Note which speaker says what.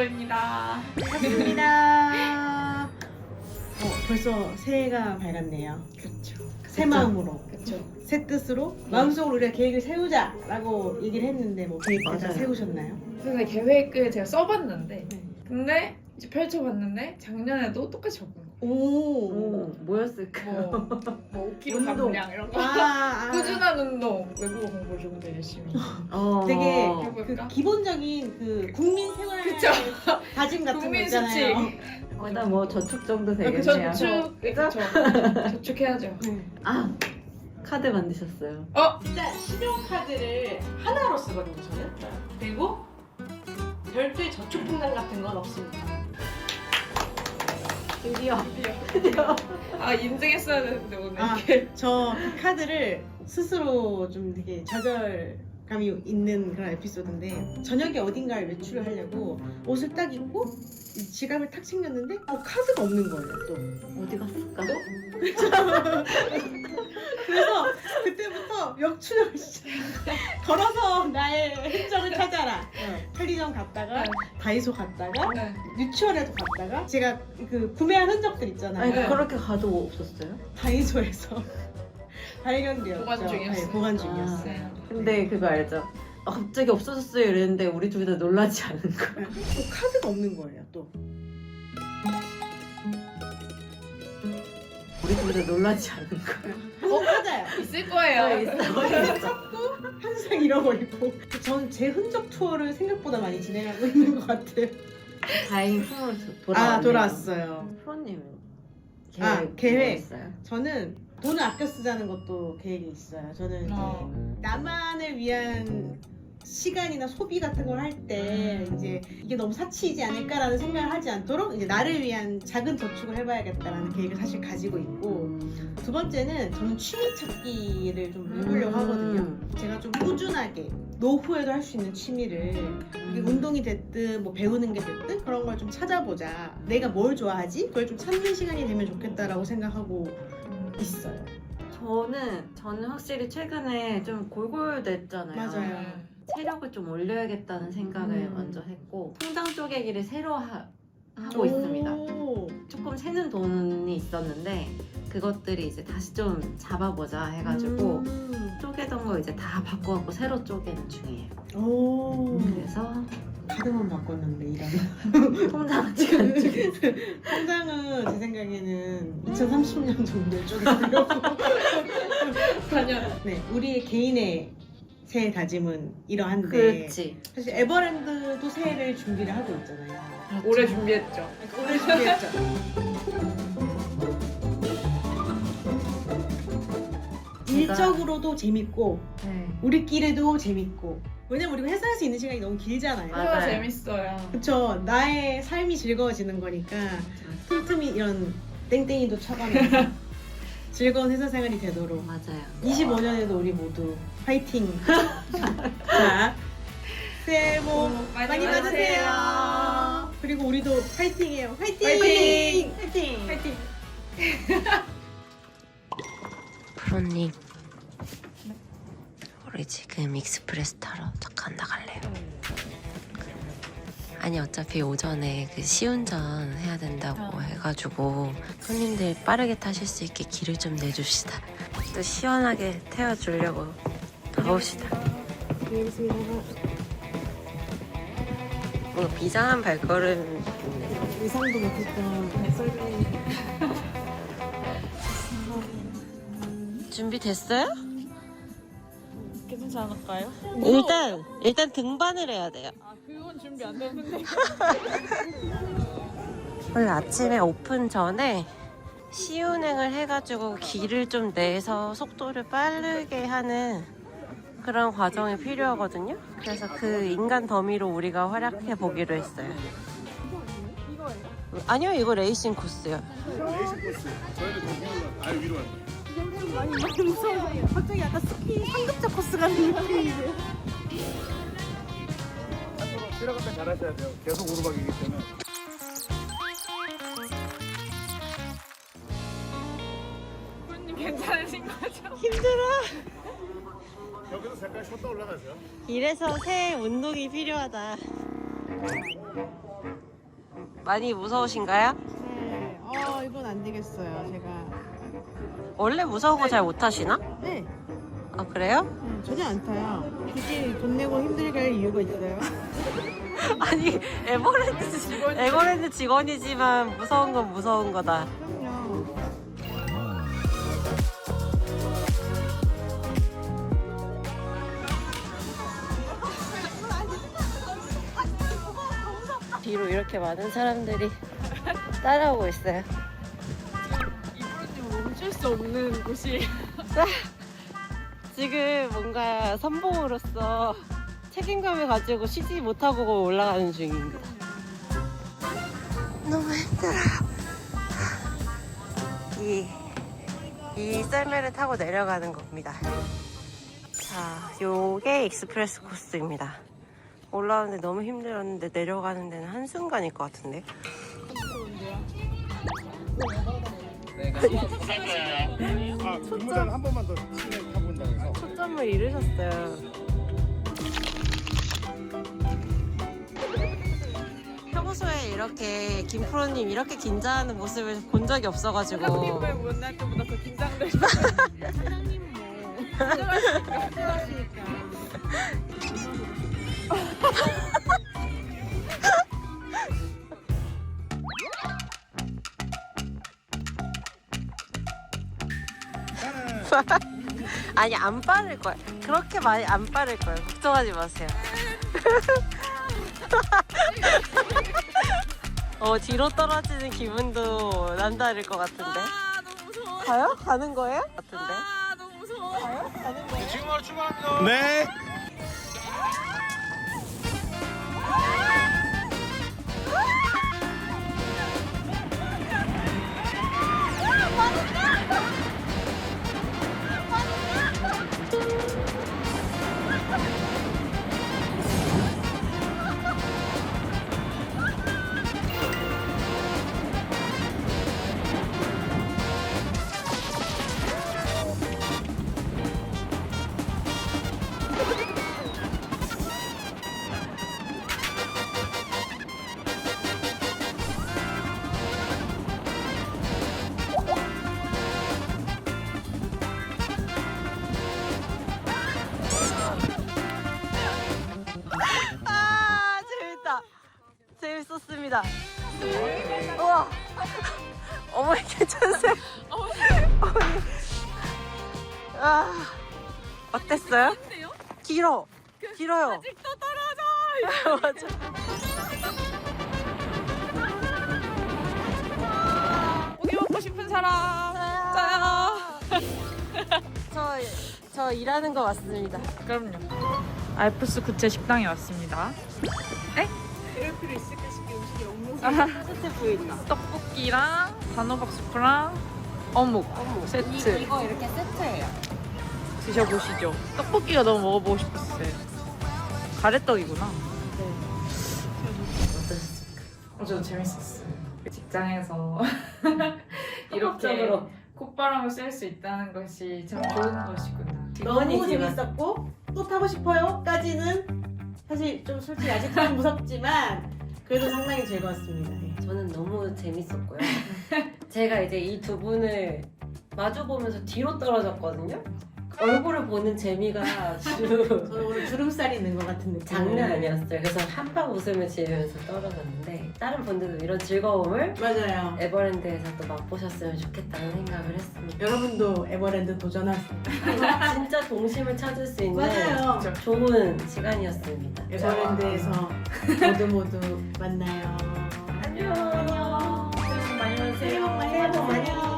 Speaker 1: 프로입니다.
Speaker 2: 반갑습니다. 어, 벌써 새해가 밝았네요.
Speaker 1: 그렇죠.
Speaker 2: 새 마음으로,
Speaker 1: 그렇죠.
Speaker 2: 새 뜻으로 마음속으로 우리가 계획을 세우자라고 얘기를 했는데 뭐 계획 다
Speaker 3: 맞아요.
Speaker 2: 세우셨나요?
Speaker 1: 근데 계획을 제가 써봤는데
Speaker 2: 네.
Speaker 1: 근데 이제 펼쳐봤는데 작년에도 똑같이 거.
Speaker 2: 오.
Speaker 3: 오, 뭐였을까요?
Speaker 1: 뭐, 뭐 5kg
Speaker 2: 운동.
Speaker 1: 감량 이런 거.
Speaker 2: 아, 아.
Speaker 1: 꾸준한 운동, 외국어 공부 를 좀 더 열심히.
Speaker 3: 어,
Speaker 2: 되게 그
Speaker 1: 해볼까?
Speaker 2: 기본적인 그 국민 생활
Speaker 1: 그쵸.
Speaker 2: 다짐 같은 거
Speaker 1: 국민
Speaker 2: 있잖아요.
Speaker 3: 어, 일단 뭐 저축 정도
Speaker 1: 그
Speaker 3: 되겠네요.
Speaker 1: 저축, 그쵸. 저축해야죠.
Speaker 2: 네.
Speaker 3: 아, 카드 만드셨어요.
Speaker 1: 어?
Speaker 2: 일단 신용카드를 하나로 쓰거든요, 저는. 그리고 별도의 저축 통장 같은 건 없습니다.
Speaker 3: 드디어.
Speaker 1: 드디어. 아 인증했어야 되는데 오늘
Speaker 2: 아.
Speaker 1: 이렇게.
Speaker 2: 저 그 카드를 스스로 좀 되게 좌절 감이 있는 그런 에피소드인데 저녁에 어딘가를 외출을 하려고 옷을 딱 입고 이 지갑을 탁 챙겼는데 어, 카드가 없는 거예요 또
Speaker 3: 어디 갔을까?
Speaker 2: 그래서 그때부터 역출을 시작 걸어서 나의 흔적을 찾아라 어, 편의점 갔다가 다이소 갔다가
Speaker 1: 네.
Speaker 2: 유치원에도 갔다가 제가 그 구매한 흔적들 있잖아요
Speaker 3: 아니,
Speaker 1: 네.
Speaker 3: 그렇게 가도 없었어요?
Speaker 2: 다이소에서 발견되었죠
Speaker 1: 보관 중이었어요.
Speaker 2: 네, 보관
Speaker 3: 아.
Speaker 2: 중이었어요
Speaker 3: 근데 그거 알죠? 아, 갑자기 없어졌어요 이랬는데 우리 둘 다 놀라지 않은 거.
Speaker 2: 또 카드가 없는 거예요 또
Speaker 3: 우리 둘 다 놀라지 않은 거.
Speaker 2: 어 맞아요
Speaker 1: 있을 거예요.
Speaker 3: 네, 있어.
Speaker 2: 항상 잃어버리고 저는 제 흔적 투어를 생각보다 많이 진행하고 있는 것 같아요
Speaker 3: 다행히 프로 돌아왔네요.
Speaker 2: 아 돌아왔어요
Speaker 3: 프로님은 계획,
Speaker 2: 아, 계획.
Speaker 3: 뭐 있어요?
Speaker 2: 저는 돈을 아껴 쓰자는 것도 계획이 있어요 저는 이제
Speaker 1: 어.
Speaker 2: 나만을 위한 시간이나 소비 같은 걸 할 때 이제 이게 너무 사치이지 않을까라는 생각을 하지 않도록 이제 나를 위한 작은 저축을 해봐야겠다라는 계획을 사실 가지고 있고
Speaker 3: 음.
Speaker 2: 두 번째는 저는 취미 찾기를 좀 해보려고 하거든요.
Speaker 3: 음.
Speaker 2: 제가 좀 꾸준하게 노후에도 할 수 있는 취미를 이게 운동이 됐든 뭐 배우는 게 됐든 그런 걸 좀 찾아보자. 내가 뭘 좋아하지? 그걸 좀 찾는 시간이 되면 좋겠다라고 생각하고 있어요.
Speaker 3: 저는 저는 확실히 최근에 좀 골골됐잖아요.
Speaker 2: 맞아요.
Speaker 3: 체력을 좀 올려야겠다는 생각을
Speaker 2: 음.
Speaker 3: 먼저 했고 통장 쪼개기를 새로 하, 고 있습니다.
Speaker 2: 오.
Speaker 3: 조금 새는 돈이 있었는데 그것들이 이제 다시 좀 잡아보자 해가지고
Speaker 2: 음.
Speaker 3: 쪼개던 거 이제 다 바꿔갖고 새로 쪼개는 중이에요.
Speaker 2: 오.
Speaker 3: 그래서
Speaker 2: 카드만 바꿨는데 일하면.
Speaker 3: 통장 지금
Speaker 2: 통장은 제 생각에는 2030년 정도에 쪼개려고. 네, 우리의 개인의 새해 다짐은 이러한데
Speaker 3: 그렇지.
Speaker 2: 사실 에버랜드도 새해를 준비를 하고 있잖아요.
Speaker 1: 오래 준비했죠.
Speaker 2: 올해 준비했죠. 일적으로도 재밌고
Speaker 3: 네.
Speaker 2: 우리끼리도 재밌고 왜냐면 우리가 회사에서 있는 시간이 너무 길잖아요.
Speaker 3: 맞아요.
Speaker 1: 회화 재밌어요.
Speaker 2: 그쵸 나의 삶이 즐거워지는 거니까 틈틈이 이런 땡땡이도 쳐가면서 즐거운 회사 생활이 되도록
Speaker 3: 맞아요.
Speaker 2: 25년에도 우리 모두 화이팅! 자, 새해 복
Speaker 1: 많이
Speaker 2: 많이
Speaker 1: 받으세요.
Speaker 2: 받으세요. 그리고 우리도 화이팅해요. 화이팅!
Speaker 1: 화이팅!
Speaker 2: 화이팅!
Speaker 1: 파이팅.
Speaker 4: 프로님 우리 지금 익스프레스 타러 잠깐 나갈래요 아니 어차피 오전에 그 시운전 해야 된다고
Speaker 1: 어.
Speaker 4: 해가지고 손님들 빠르게 타실 수 있게 길을 좀 내줍시다 또 시원하게 태워주려고 가봅시다. 뭔가 비장한 발걸음
Speaker 2: 의상도 못했던 썰리
Speaker 4: 준비됐어요?
Speaker 1: 괜찮지 않을까요?
Speaker 4: 일단 일단 등반을 해야 돼요
Speaker 1: 아 그건 준비 안 됐는데.
Speaker 4: 오늘 아침에 오픈 전에 시운행을 해가지고 길을 좀 내서 속도를 빠르게 하는 그런 과정이 필요하거든요. 그래서 그 인간 더미로 우리가 활약해 보기로 했어요. 아니요, 이거 레이싱 코스요.
Speaker 2: 많이 많이 무서워. 갑자기 약간 스키 상급자 코스 같은 느낌이
Speaker 5: 내려갈 때 잘하셔야 돼요. 계속 오르막이기 때문에.
Speaker 1: 프로님 괜찮으신 거죠?
Speaker 5: 여기서 잠깐 쉬었다 올라가세요.
Speaker 4: 이래서 새 운동이 필요하다. 많이 무서우신가요?
Speaker 2: 네. 어 이건 안 되겠어요. 제가.
Speaker 4: 원래 무서운 거 잘 못 타시나?
Speaker 2: 네.
Speaker 4: 아 그래요?
Speaker 2: 네, 전혀 안 타요. 굳이 돈 내고 힘들게 할 이유가 있어요?
Speaker 4: 아니 에버랜드 직원 에버랜드 직원이지만 무서운 건 무서운 거다.
Speaker 2: 그럼요.
Speaker 4: 뒤로 이렇게 많은 사람들이 따라오고 있어요.
Speaker 1: 멈출 수 없는 곳이
Speaker 4: 지금 뭔가 선봉으로서 책임감을 가지고 쉬지 못하고 올라가는 중입니다. 너무 힘들어요. 이, 이 썰매를 타고 내려가는 겁니다. 자, 요게 익스프레스 코스입니다. 올라오는데 너무 힘들었는데 내려가는 데는 한순간일 것 같은데.
Speaker 5: 아, 근무자는 한 번만 더 시내 타본다고 해서.
Speaker 4: 초점을 잃으셨어요. 평소에 이렇게 김 프로님 이렇게 긴장하는 모습을 본 적이 없어가지고
Speaker 1: 사장님을 만날 때보다 더 긴장돼.
Speaker 2: 사장님 뭐. 필요하시니까.
Speaker 4: 아니 안 빠를 거야. 그렇게 많이 안 빠를 거예요. 걱정하지 마세요. 어 뒤로 떨어지는 기분도 난다를 것 같은데.
Speaker 1: 아 너무 무서워.
Speaker 4: 가요? 가는 거예요? 같은데.
Speaker 1: 아 너무 무서워.
Speaker 5: 지금 바로 출발합니다. 네.
Speaker 4: 재밌었습니다. 우와. 어머니 괜찮으세요? 어머니. 아 어땠어요? 길어. 길어요.
Speaker 1: 아직도 떨어져.
Speaker 4: 맞아.
Speaker 1: 고기 먹고 싶은 사람. 짜요.
Speaker 4: 저, 저 일하는 거 맞습니다.
Speaker 1: 그럼요. 알프스 구체 식당에 왔습니다.
Speaker 2: 이럴 필요 있을까 싶게 음식이 없는
Speaker 4: 세트 보인다.
Speaker 1: 떡볶이랑 단호박 수프랑 어묵 세트
Speaker 4: 이거 이렇게 세트예요.
Speaker 1: 드셔보시죠. 떡볶이가 너무 먹어보고 싶었어요. 가래떡이구나.
Speaker 4: 어떠셨습니까?
Speaker 1: 어, 저도 재밌었어요. 직장에서 이렇게
Speaker 4: 합법적으로.
Speaker 1: 콧바람을 쐴 수 있다는 것이 참 좋은 것이구나.
Speaker 2: 너무. 재밌었고 또 타고 싶어요.까지는 사실 좀 솔직히 아직 좀 무섭지만 그래도 상당히 즐거웠습니다. 예.
Speaker 4: 저는 너무 재밌었고요. 제가 이제 이 두 분을 마주 보면서 뒤로 떨어졌거든요. 얼굴을 보는 재미가 아주
Speaker 2: 저는 오늘 주름살이 있는 것 같은 느낌.
Speaker 4: 장난 아니었어요. 그래서 한방 웃음을 지으면서 떨어졌는데 다른 분들도 이런 즐거움을
Speaker 2: 맞아요.
Speaker 4: 에버랜드에서 또 맛보셨으면 좋겠다는 생각을 했습니다.
Speaker 2: 여러분도 에버랜드 도전하세요.
Speaker 4: 진짜 동심을 찾을 수 있는
Speaker 2: 맞아요.
Speaker 4: 좋은 시간이었습니다.
Speaker 2: 에버랜드에서 모두 모두 만나요.
Speaker 4: 안녕.
Speaker 1: 많이
Speaker 2: 새해 복 많이